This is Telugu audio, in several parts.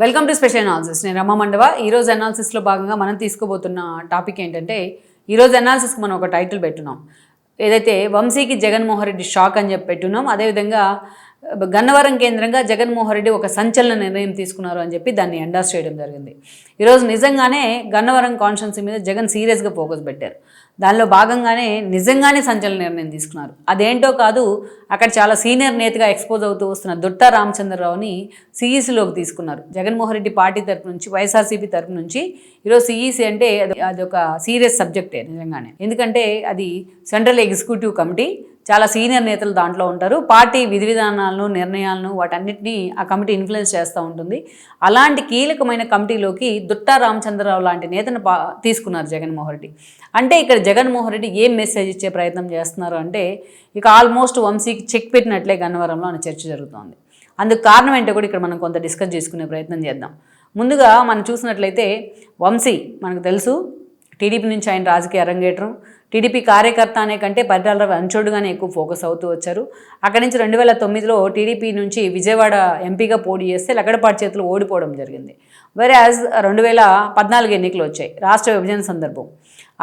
వెల్కమ్ టు స్పెషల్ అనాలిసిస్ నేను రమ మండవ. ఈరోజు అనాలిసిస్లో భాగంగా మనం తీసుకోబోతున్న టాపిక్ ఏంటంటే ఈరోజు అనాలిసిస్కి మనం ఒక టైటిల్ పెట్టున్నాం. ఏదైతే వంశీకి జగన్మోహన్ రెడ్డి షాక్ అని చెప్పి పెట్టున్నాం అదేవిధంగా గన్నవరం కేంద్రంగా జగన్మోహన్ రెడ్డి ఒక సంచలన నిర్ణయం తీసుకున్నారు అని చెప్పి దాన్ని ఎండాస్ చేయడం జరిగింది. ఈరోజు నిజంగానే గన్నవరం కాన్స్టిట్యున్సీ మీద జగన్ సీరియస్గా ఫోకస్ పెట్టారు. దానిలో భాగంగానే నిజంగానే సంచలన నిర్ణయం తీసుకున్నారు. అదేంటో కాదు అక్కడ చాలా సీనియర్ నేతగా ఎక్స్పోజ్ అవుతూ వస్తున్న దుట్టా రామచంద్రరావుని సిఈసిలోకి తీసుకున్నారు. జగన్మోహన్ రెడ్డి పార్టీ తరపు నుంచి వైఎస్ఆర్సీపీ తరపు నుంచి ఈరోజు సిఈసి అంటే అది ఒక సీరియస్ సబ్జెక్టే నిజంగానే. ఎందుకంటే అది సెంట్రల్ ఎగ్జిక్యూటివ్ కమిటీ చాలా సీనియర్ నేతలు దాంట్లో ఉంటారు. పార్టీ విధి విధానాలను నిర్ణయాలను వాటన్నిటినీ ఆ కమిటీ ఇన్ఫ్లుయెన్స్ చేస్తూ ఉంటుంది. అలాంటి కీలకమైన కమిటీలోకి దుట్టా రామచంద్రరావు లాంటి నేతను పా తీసుకున్నారు జగన్మోహన్ రెడ్డి. అంటే ఇక్కడ జగన్మోహన్ రెడ్డి ఏం మెసేజ్ ఇచ్చే ప్రయత్నం చేస్తున్నారు అంటే ఇక ఆల్మోస్ట్ వంశీకి చెక్ పెట్టినట్లే గన్నవరంలో అనే చర్చ జరుగుతోంది. అందుకు కారణం ఏంటో కూడా ఇక్కడ మనం కొంత డిస్కస్ చేసుకునే ప్రయత్నం చేద్దాం. ముందుగా మనం చూసినట్లయితే వంశీ మనకు తెలుసు. టీడీపీ నుంచి ఆయన రాజకీయ అరంగేట్రం. టీడీపీ కార్యకర్త అనే కంటే పరిటాల రవి అంచోడుగానే ఎక్కువ ఫోకస్ అవుతూ వచ్చారు. అక్కడి నుంచి రెండు వేల తొమ్మిదిలో టీడీపీ నుంచి విజయవాడ ఎంపీగా పోటీ చేస్తే లగడపాటి చేతులు ఓడిపోవడం జరిగింది. వేరే యాజ్ రెండు వేల పద్నాలుగు ఎన్నికలు వచ్చాయి. రాష్ట్ర విభజన సందర్భం.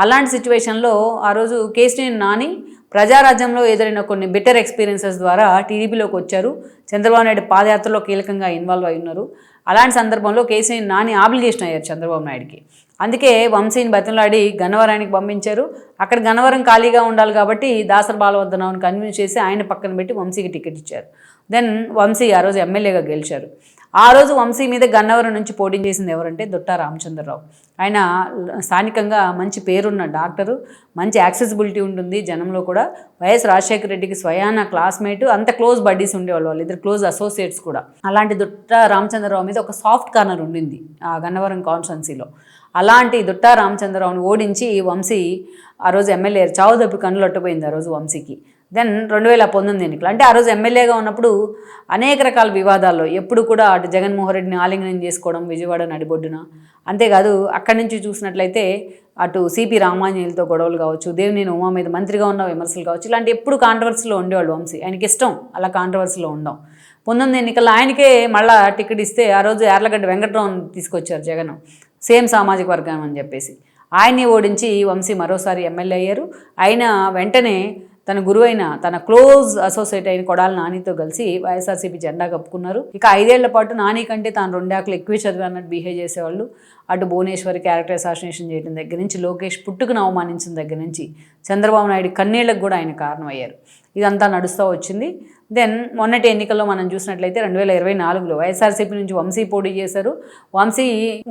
అలాంటి సిచ్యువేషన్లో ఆ రోజు కేసీఆర్ నాని ప్రజారాజ్యంలో ఎదురైన కొన్ని బెటర్ ఎక్స్పీరియన్సెస్ ద్వారా టీడీపీలోకి వచ్చారు. చంద్రబాబు నాయుడు పాదయాత్రలో కీలకంగా ఇన్వాల్వ్ అయి ఉన్నారు. అలాంటి సందర్భంలో కేసీఆర్ నాని ఆబ్లిగేషన్ అయ్యారు చంద్రబాబు నాయుడుకి. అందుకే వంశీని బతిలాడి గన్నవరానికి పంపించారు. అక్కడ గన్నవరం ఖాళీగా ఉండాలి కాబట్టి దాసర్ బాలవర్ధనరావుని కన్విన్స్ చేసి ఆయన పక్కన పెట్టి వంశీకి టికెట్ ఇచ్చారు. దెన్ వంశీ ఆ రోజు ఎమ్మెల్యేగా గెలిచారు. ఆ రోజు వంశీ మీద గన్నవరం నుంచి పోటీ చేసింది ఎవరంటే దుట్టా రామచంద్రరావు. ఆయన స్థానికంగా మంచి పేరున్న డాక్టరు మంచి యాక్సెసిబిలిటీ ఉంటుంది జనంలో కూడా. వైఎస్ రాజశేఖర రెడ్డికి స్వయాన క్లాస్మేట్ అంత క్లోజ్ బడ్డీస్ ఉండేవాళ్ళు వాళ్ళు ఇద్దరు క్లోజ్ అసోసియేట్స్ కూడా. అలాంటి దుట్టా రామచంద్రరావు మీద ఒక సాఫ్ట్ కార్నర్ ఉండింది ఆ గన్నవరం కాన్స్టన్సీలో అలాంటి దుట్టా రామచంద్రరావుని ఓడించి వంశీ ఆ రోజు ఎమ్మెల్యే చావుదప్పి కన్నులు ఆ రోజు వంశీకి. దెన్ రెండు వేల పంతొమ్మిది ఎన్నికలు. అంటే ఆ రోజు ఎమ్మెల్యేగా ఉన్నప్పుడు అనేక రకాల వివాదాల్లో ఎప్పుడు కూడా అటు జగన్మోహన్ రెడ్డిని ఆలింగనం చేసుకోవడం విజయవాడ నడిబొడ్డున. అంతేకాదు అక్కడి నుంచి చూసినట్లయితే అటు సిపి రామాంజనేయులతో గొడవలు కావచ్చు దేవినేని ఉమా మీద మంత్రిగా ఉన్న విమర్శలు కావచ్చు ఇలాంటి ఎప్పుడు కాంట్రవర్సీలో ఉండేవాళ్ళు వంశీ. ఆయనకి ఇష్టం అలా కాంట్రవర్సీలో ఉండడం. పంతొమ్మిది ఎన్నికల్లో ఆయనకే మళ్ళా టికెట్ ఇస్తే ఆ రోజు యార్లగడ్డ వెంకట్రావుని తీసుకొచ్చారు జగన్. సేమ్ సామాజిక వర్గం అని చెప్పేసి. ఆయన్ని ఓడించి వంశీ మరోసారి ఎమ్మెల్యే అయ్యారు. ఆయన వెంటనే తన గురువైన తన క్లోజ్ అసోసియేట్ అయిన కొడాల నానితో కలిసి వైఎస్ఆర్సీపీ జెండా కప్పుకున్నారు. ఇక ఐదేళ్ళ పాటు నాని కంటే తాను రెండాకులు ఎక్కువ చదివి అన్నట్టు బిహేవ్ చేసేవాళ్ళు. అటు భువనేశ్వరి క్యారెక్టర్ అసాసినేషన్ చేయడం దగ్గర నుంచి లోకేష్ పుట్టుకును అవమానించిన దగ్గర నుంచి చంద్రబాబు నాయుడు కన్నీళ్ళకు కూడా ఆయన కారణమయ్యారు. ఇదంతా నడుస్తూ వచ్చింది. దెన్ మొన్నటి ఎన్నికల్లో మనం చూసినట్లయితే రెండు వేల ఇరవై నాలుగులో వైఎస్ఆర్సీపీ నుంచి వంశీ పోటీ చేశారు. వంశీ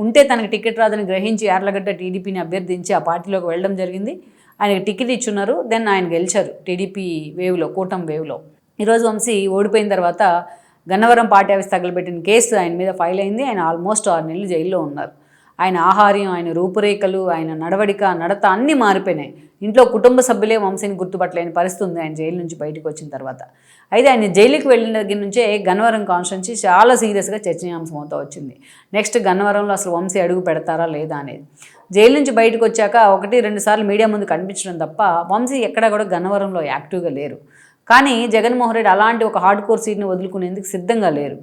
ఉంటే తనకు టికెట్ రాదని గ్రహించి యార్లగడ్డ టీడీపీని అభ్యర్థించి ఆ పార్టీలోకి వెళ్ళడం జరిగింది. ఆయనకి టికెట్ ఇచ్చున్నారు దెన్ ఆయన గెలిచారు టీడీపీ వేవ్లో కూటమి వేవ్లో ఈరోజు వంశీ ఓడిపోయిన తర్వాత గన్నవరం పార్టీ ఆఫీస్ తగలబెట్టిన కేసు ఆయన మీద ఫైల్ అయింది ఆయన ఆల్మోస్ట్ ఆరు నెలలు జైల్లో ఉన్నారు. ఆయన ఆహార్యం ఆయన రూపురేఖలు ఆయన నడవడిక నడత అన్నీ మారిపోయినాయి. ఇంట్లో కుటుంబ సభ్యులే వంశీని గుర్తుపట్టలేని పరిస్థితి ఉంది ఆయన జైలు నుంచి బయటకు వచ్చిన తర్వాత. అయితే ఆయన జైలుకి వెళ్ళిన దగ్గర నుంచే గన్నవరం కాన్స్టిట్యున్సీ చాలా సీరియస్గా చర్చనీయాంశం అవుతూ వచ్చింది. నెక్స్ట్ గన్నవరంలో అసలు వంశీ అడుగు పెడతారా లేదా అనేది. జైలు నుంచి బయటకు వచ్చాక ఒకటి రెండు సార్లు మీడియా ముందు కనిపించడం తప్ప వంశీ ఎక్కడా కూడా గన్నవరంలో యాక్టివ్గా లేరు. కానీ జగన్మోహన్ రెడ్డి అలాంటి ఒక హార్డ్ కోర్ సీట్ని వదులుకునేందుకు సిద్ధంగా లేరు.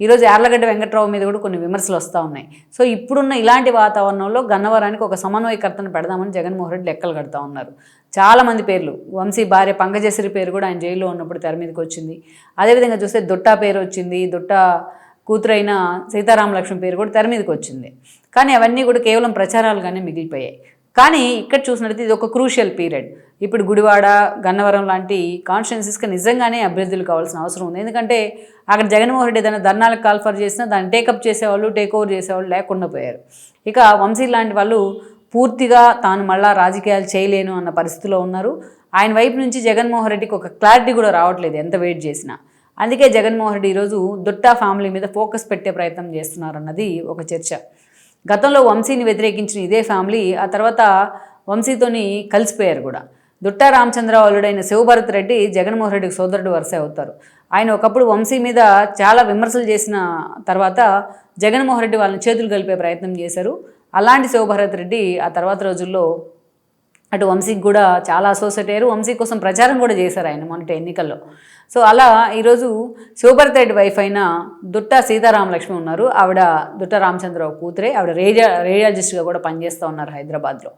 ఈరోజు యార్లగడ్డ వెంకట్రావు మీద కూడా కొన్ని విమర్శలు వస్తూ ఉన్నాయి. సో ఇప్పుడున్న ఇలాంటి వాతావరణంలో గన్నవరానికి ఒక సమన్వయకర్తను పెడదామని జగన్మోహన్ రెడ్డి లెక్కలు కడతా ఉన్నారు. చాలామంది పేర్లు వంశీ భార్య పంకజశ్రీ పేరు కూడా ఆయన జైల్లో ఉన్నప్పుడు తెర మీదకి వచ్చింది. అదేవిధంగా చూస్తే దుట్టా పేరు వచ్చింది దుట్టా కూతురైన సీతారామలక్ష్మి పేరు కూడా తెర మీదకి వచ్చింది. కానీ అవన్నీ కూడా కేవలం ప్రచారాలుగానే మిగిలిపోయాయి. కానీ ఇక్కడ చూసినట్లయితే ఇది ఒక క్రూషియల్ పీరియడ్. ఇప్పుడు గుడివాడ గన్నవరం లాంటి కాన్స్టిట్యున్సీస్కి నిజంగానే అభ్యర్థులు కావాల్సిన అవసరం ఉంది. ఎందుకంటే అక్కడ జగన్మోహన్ రెడ్డి ఏదైనా ధర్నాలకు కాల్ఫర్ చేసినా దాన్ని టేకప్ చేసేవాళ్ళు టేక్ ఓవర్ చేసేవాళ్ళు లేకుండా పోయారు. ఇక వంశీ లాంటి వాళ్ళు పూర్తిగా తాను మళ్ళా రాజకీయాలు చేయలేను అన్న పరిస్థితిలో ఉన్నారు. ఆయన వైపు నుంచి జగన్మోహన్ రెడ్డికి ఒక క్లారిటీ కూడా రావట్లేదు ఎంత వెయిట్ చేసినా. అందుకే జగన్మోహన్ రెడ్డి ఈరోజు దుట్టా ఫ్యామిలీ మీద ఫోకస్ పెట్టే ప్రయత్నం చేస్తున్నారు అన్నది ఒక చర్చ. గతంలో వంశీని వ్యతిరేకించిన ఇదే ఫ్యామిలీ ఆ తర్వాత వంశీతోని కలిసిపోయారు కూడా. దుట్టా రామచంద్రరావు అల్లుడైన శివభరత్ రెడ్డి జగన్మోహన్ రెడ్డికి సోదరుడు వరుస అవుతారు. ఆయన ఒకప్పుడు వంశీ మీద చాలా విమర్శలు చేసిన తర్వాత జగన్మోహన్ రెడ్డి వాళ్ళని చేతులు కలిపే ప్రయత్నం చేశారు. అలాంటి శివభరత్ రెడ్డి ఆ తర్వాత రోజుల్లో అటు వంశీకి కూడా చాలా అసోసియేట్ అయ్యారు. వంశీ కోసం ప్రచారం కూడా చేశారు ఆయన మొన్నటి ఎన్నికల్లో. సో అలా ఈరోజు శివభరతరెడ్డి వైఫ్ అయిన దుట్ట సీతారామలక్ష్మి ఉన్నారు. ఆవిడ దుట్ట రామచంద్రరావు కూతురే. ఆవిడ రేడియా రేడియాలజిస్ట్గా కూడా పనిచేస్తూ ఉన్నారు హైదరాబాద్లో.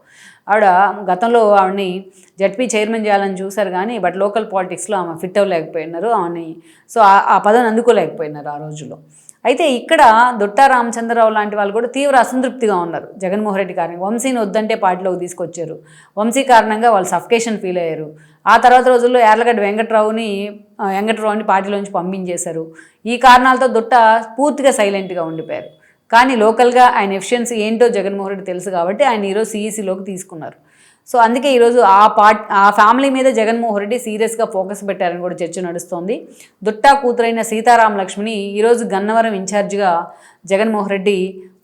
ఆవిడ గతంలో ఆవిడని జడ్పీ చైర్మన్ చేయాలని చూశారు కానీ బట్ లోకల్ పాలిటిక్స్లో ఆమె ఫిట్ అవ్వలేకపోయినారు. ఆమెని సో ఆ- పదం పదవిని అందుకోలేకపోయినారు ఆ రోజుల్లో. అయితే ఇక్కడ దొట్టా రామచంద్రరావు లాంటి వాళ్ళు కూడా తీవ్ర అసంతృప్తిగా ఉన్నారు. జగన్మోహన్ రెడ్డి కారణంగా వంశీని వద్దంటే పార్టీలోకి తీసుకొచ్చారు. వంశీ కారణంగా వాళ్ళు సఫకేషన్ ఫీల్ అయ్యారు. ఆ తర్వాత రోజుల్లో యార్లగడ్డ వెంకట్రావుని వెంకటరావుని పార్టీలోంచి పంపించేశారు. ఈ కారణాలతో దొట్ట పూర్తిగా సైలెంట్గా ఉండిపోయారు. కానీ లోకల్గా ఆయన ఎఫిషియన్సీ ఏంటో జగన్మోహన్ రెడ్డి తెలుసు కాబట్టి ఆయన ఈరోజు సిఈసిలోకి తీసుకున్నారు. సో అందుకే ఈరోజు ఆ పార్ట్ ఆ ఫ్యామిలీ మీద జగన్మోహన్ రెడ్డి సీరియస్గా ఫోకస్ పెట్టారని కూడా చర్చ నడుస్తోంది. దుట్టా కూతురైన సీతారాం లక్ష్మిని ఈరోజు గన్నవరం ఇన్ఛార్జిగా జగన్మోహన్ రెడ్డి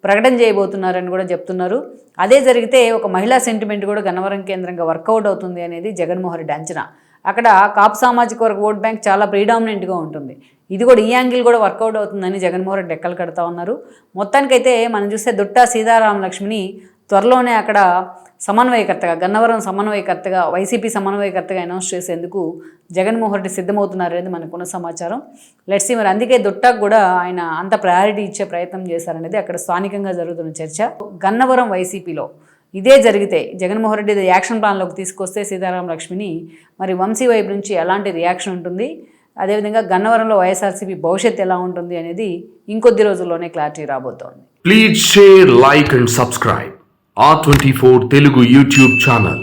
ప్రకటన చేయబోతున్నారని కూడా చెప్తున్నారు. అదే జరిగితే ఒక మహిళా సెంటిమెంట్ కూడా గన్నవరం కేంద్రంగా వర్కౌట్ అవుతుంది అనేది జగన్మోహన్ రెడ్డి అంచనా. అక్కడ కాపు సామాజిక వర్గ ఓట్ బ్యాంక్ చాలా ప్రీడామినెంట్గా ఉంటుంది. ఇది కూడా ఈ యాంగిల్ కూడా వర్కౌట్ అవుతుందని జగన్మోహన్ రెడ్డి ఎక్కలు కడతా ఉన్నారు. మొత్తానికైతే మనం చూస్తే దుట్టా సీతారామ లక్ష్మిని త్వరలోనే అక్కడ సమన్వయకర్తగా గన్నవరం సమన్వయకర్తగా వైసీపీ సమన్వయకర్తగా అనౌన్స్ చేసేందుకు జగన్మోహన్ రెడ్డి సిద్ధమవుతున్నారు అనేది మనకున్న సమాచారం. లెట్స్ మరి అందుకే దుట్టాకు కూడా ఆయన అంత ప్రయారిటీ ఇచ్చే ప్రయత్నం చేశారనేది అక్కడ స్థానికంగా జరుగుతున్న చర్చ. గన్నవరం వైసీపీలో ఇదే జరిగితే జగన్మోహన్ రెడ్డి ఇది యాక్షన్ ప్లాన్లోకి తీసుకొస్తే సీతారాం లక్ష్మిని మరి వంశీ వైపు నుంచి ఎలాంటి రియాక్షన్ ఉంటుంది అదేవిధంగా గన్నవరంలో వైఎస్ఆర్సీపీ భవిష్యత్ ఎలా ఉంటుంది అనేది ఇంకొద్ది రోజుల్లోనే క్లారిటీ రాబోతోంది Please share, like and subscribe. R24 Telugu YouTube channel.